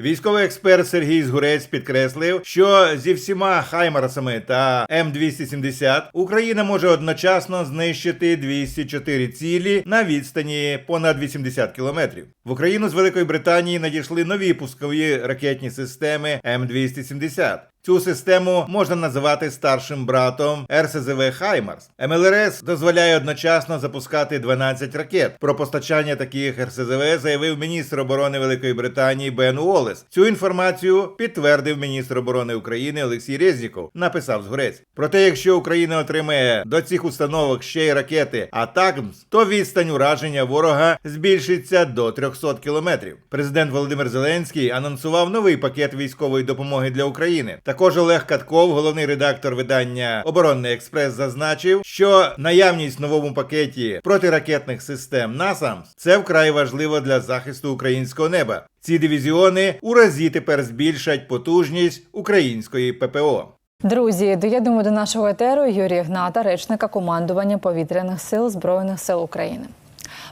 Військовий експерт Сергій Згурець підкреслив, що зі всіма Хаймарсами та М270 Україна може одночасно знищити 204 цілі на відстані понад 80 кілометрів. В Україну з Великої Британії надійшли нові пускові ракетні системи М270. Цю систему можна називати старшим братом РСЗВ Хаймарс. МЛРС дозволяє одночасно запускати 12 ракет. Про постачання таких РСЗВ заявив міністр оборони Великої Британії Бен Уоллес. Цю інформацію підтвердив міністр оборони України Олексій Резніков. Написав згорець. Проте, якщо Україна отримає до цих установок ще й ракети Атакмс, то відстань ураження ворога збільшиться до 300 кілометрів. Президент Володимир Зеленський анонсував новий пакет військової допомоги для України. Також Олег Катков, головний редактор видання Оборонний експрес, зазначив, що наявність в новому пакеті протиракетних систем НАСАМС це вкрай важливо для захисту українського неба. Ці дивізіони у разі тепер збільшать потужність української ППО. Друзі, доєднуємо до нашого етеру Юрія Гната, речника командування повітряних сил Збройних сил України.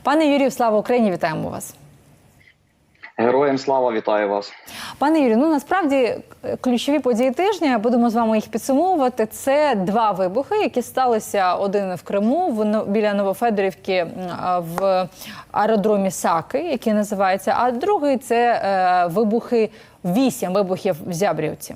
Пане Юрію, слава Україні! Вітаємо вас. Героям слава вітаю вас. Пане Юрію, ну насправді ключові події тижня будемо з вами їх підсумовувати. Це два вибухи, які сталися один в Криму, в біля Новофедорівки в аеродромі Саки, який називається. А другий це е, вибухи вісім вибухів в Зябрівці.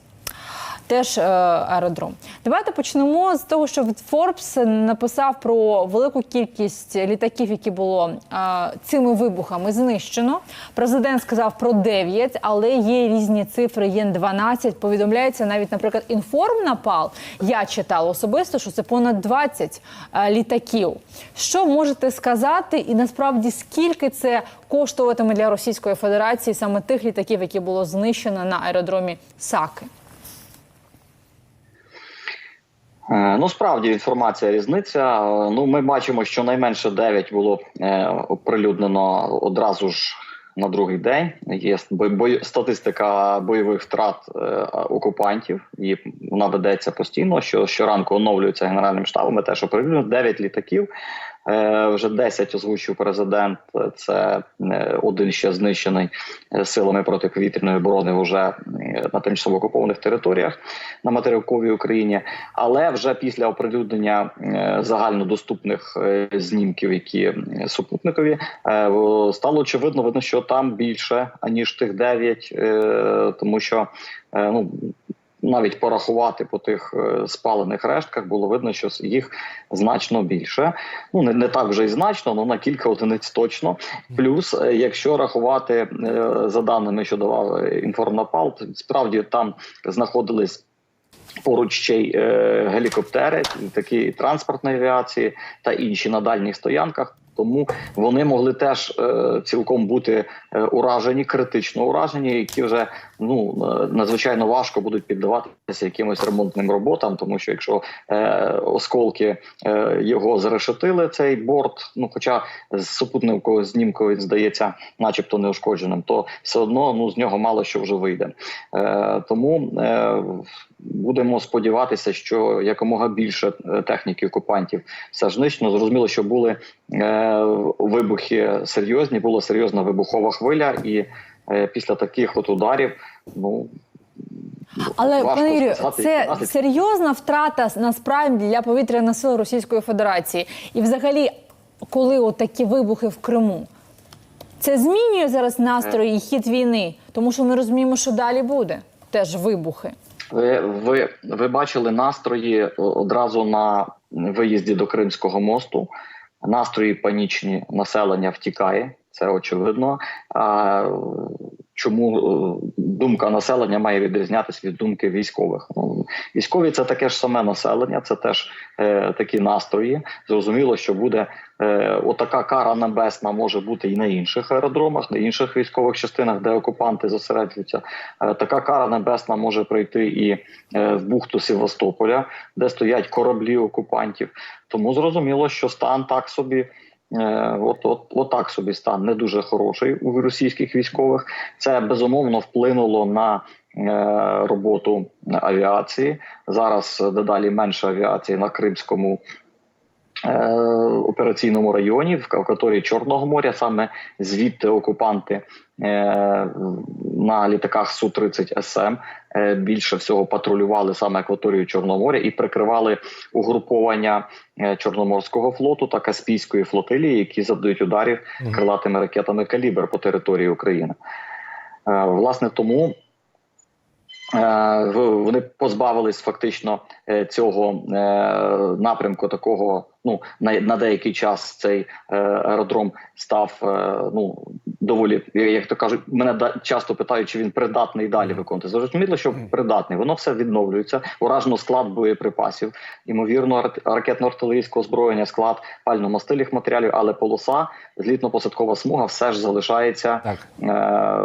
Теж е, аеродром. Давайте почнемо з того, що Forbes написав про велику кількість літаків, які було е, цими вибухами знищено. Президент сказав про 9, але є різні цифри. Є 12. Повідомляється навіть, наприклад, інформнапал. Я читала особисто, що це понад 20 е, літаків. Що можете сказати, і насправді скільки це коштуватиме для Російської Федерації саме тих літаків, які було знищено на аеродромі Саки? Е, Ну, справді інформація різниця. Е, Ну, ми бачимо, що найменше 9 було е, оприлюднено одразу ж на другий день. Є статистика бойових втрат е, окупантів, і вона ведеться постійно. Що щоранку оновлюється генеральним штабом. Ми теж оприлюднено 9 літаків. Е, Вже 10 озвучив президент. Це е, один ще знищений е, силами протиповітряної оборони вже е, на тимчасово окупованих територіях на материковій Україні. Але вже після оприлюднення е, загальнодоступних е, знімків, які е, супутникові, стало очевидно, видно, що там більше аніж тих 9, е, тому що ну. Навіть порахувати по тих е, спалених рештках було видно, що їх значно більше. Ну не, не так вже і значно, але на кілька одиниць точно. Плюс, е, якщо рахувати е, за даними, що давав інформнапал, справді там знаходились. Поруч ще й е, гелікоптери, такі транспортної авіації та інші на дальніх стоянках. Тому вони могли теж е, цілком бути е, уражені, критично уражені, які вже ну е, надзвичайно важко будуть піддаватися якимось ремонтним роботам, тому що якщо е, осколки е, його зарешетили, цей борт, ну хоча з супутникового знімку він здається, начебто неушкодженим, то все одно ну з нього мало що вже вийде. Е, тому е, будемо сподіватися, що якомога більше е, техніки окупантів все ж знищено. Зрозуміло, що були е, вибухи серйозні, була серйозна вибухова хвиля, і е, після таких от ударів, ну. Але пане Юрію, це серйозна втрата насправді для повітряних сил Російської Федерації. І взагалі, коли от такі вибухи в Криму, це змінює зараз настрої і хід війни, тому що ми розуміємо, що далі буде теж вибухи. Ви, ви, ви бачили настрої одразу на виїзді до Кримського мосту. Настрої панічні населення втікає, це очевидно. Чому е, думка населення має відрізнятися від думки військових? Ну, військові це таке ж саме населення, це теж е, такі настрої. Зрозуміло, що буде е, отака кара небесна може бути і на інших аеродромах, на інших військових частинах, де окупанти зосереджуються. Е, така кара небесна може прийти і е, в бухту Севастополя, де стоять кораблі окупантів. Тому зрозуміло, що стан так собі. Е, От, от, от так собі стан не дуже хороший у російських військових. Це безумовно вплинуло на е, роботу авіації. Зараз дедалі менше авіації на Кримському операційному районі в акваторії Чорного моря. Саме звідти окупанти е, на літаках су 30 СМ е, більше всього патрулювали саме акваторію Чорного моря і прикривали угруповання е, Чорноморського флоту та Каспійської флотилії, які завдають ударів крилатими ракетами калібр по території України. Е, Власне, тому е, вони позбавились фактично е, цього е, напрямку такого. Ну на, на деякий час цей е, аеродром став е, ну доволі, як то кажуть, мене да- часто питають, чи він придатний далі виконувати. Зрозуміло, що придатний. Воно все відновлюється. Уражено склад боєприпасів, ймовірно, рак- ракетно-артилерійського озброєння, склад пально-мастильних матеріалів, але полоса, злітно-посадкова смуга все ж залишається е,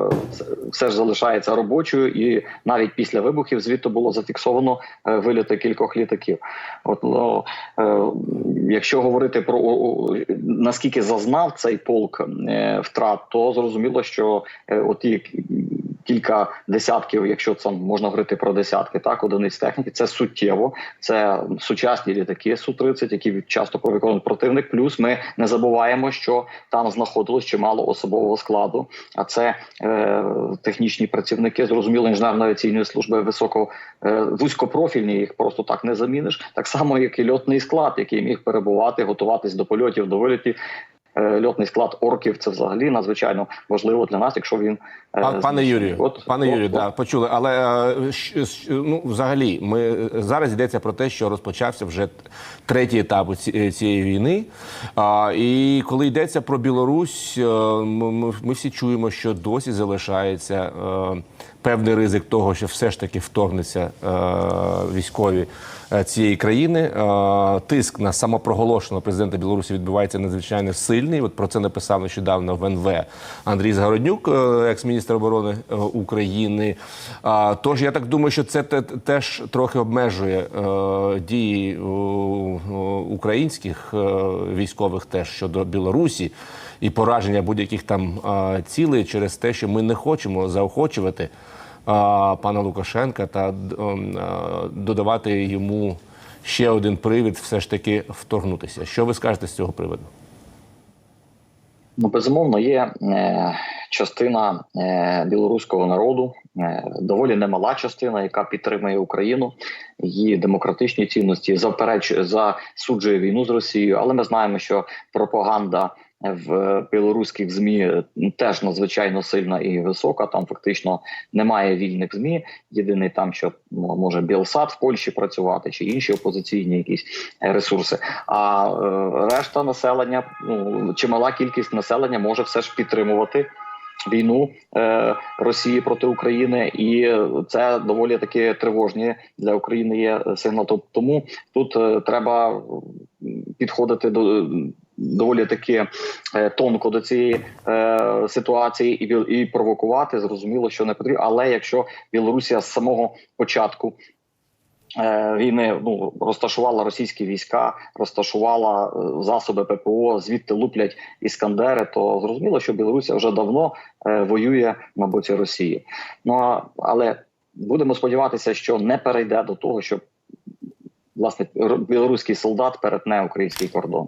все ж залишається робочою, і навіть після вибухів звідти було зафіксовано е, вильоти кількох літаків. От ну, е, якщо говорити про наскільки зазнав цей полк е, втрат, то зрозуміло, що е, оті кілька десятків, якщо це можна говорити про десятки, так одиниць техніки, це суттєво. Це сучасні літаки су 30 які часто виконують противник. Плюс ми не забуваємо, що там знаходилось чимало особового складу. А це е, технічні працівники, зрозуміло, інженерно-авіаційної служби високо е, вузькопрофільні, їх просто так не заміниш. Так само, як і льотний склад, який міг перебувати, готуватись до польотів, до вилітів. Е, Льотний склад орків це взагалі надзвичайно важливо для нас, якщо він е, Пане знищений. Юрію, От- пане от- Юрію, от. да, почули. Але е, ну, взагалі, ми зараз йдеться про те, що розпочався вже третій етап ці- цієї війни. А, і коли йдеться про Білорусь, ми, всі чуємо, що досі залишається певний ризик того, що все ж таки вторгнеться військові цієї країни. Тиск на самопроголошеного президента Білорусі відбувається надзвичайно сильний. От про це написав нещодавно в НВ Андрій Згороднюк, е, екс-міністр оборони е, України. Тож я так думаю, що це теж трохи обмежує е, дії українських військових теж щодо Білорусі і пораження будь-яких там е, цілей через те, що ми не хочемо заохочувати а, пана Лукашенка та а, додавати йому ще один привід, все ж таки вторгнутися. Що ви скажете з цього приводу? Ну, безумовно, є е, частина е, білоруського народу, е, доволі немала частина, яка підтримує Україну, її демократичні цінності, заперечує засуджує війну з Росією. Але ми знаємо, що пропаганда в білоруських змі е, теж надзвичайно сильна і висока. Там фактично немає вільних змі. Єдиний там, що може Білсад в Польщі працювати, чи інші опозиційні якісь е, ресурси. А е, решта населення, ну чимала кількість населення може все ж підтримувати. Війну е, Росії проти України, і це доволі таки тривожні для України є сигнал. Тоб- Тому тут е, треба підходити до доволі таки е, тонко до цієї е, ситуації і, і провокувати. Зрозуміло, що не потрібно. Але якщо Білорусія з самого початку е, війни ну розташувала російські війська, розташувала засоби ППО, звідти луплять іскандери, то зрозуміло, що Білорусія вже давно воює на боці Росії. Ну але будемо сподіватися, що не перейде до того, що власне білоруський солдат перетне український кордон.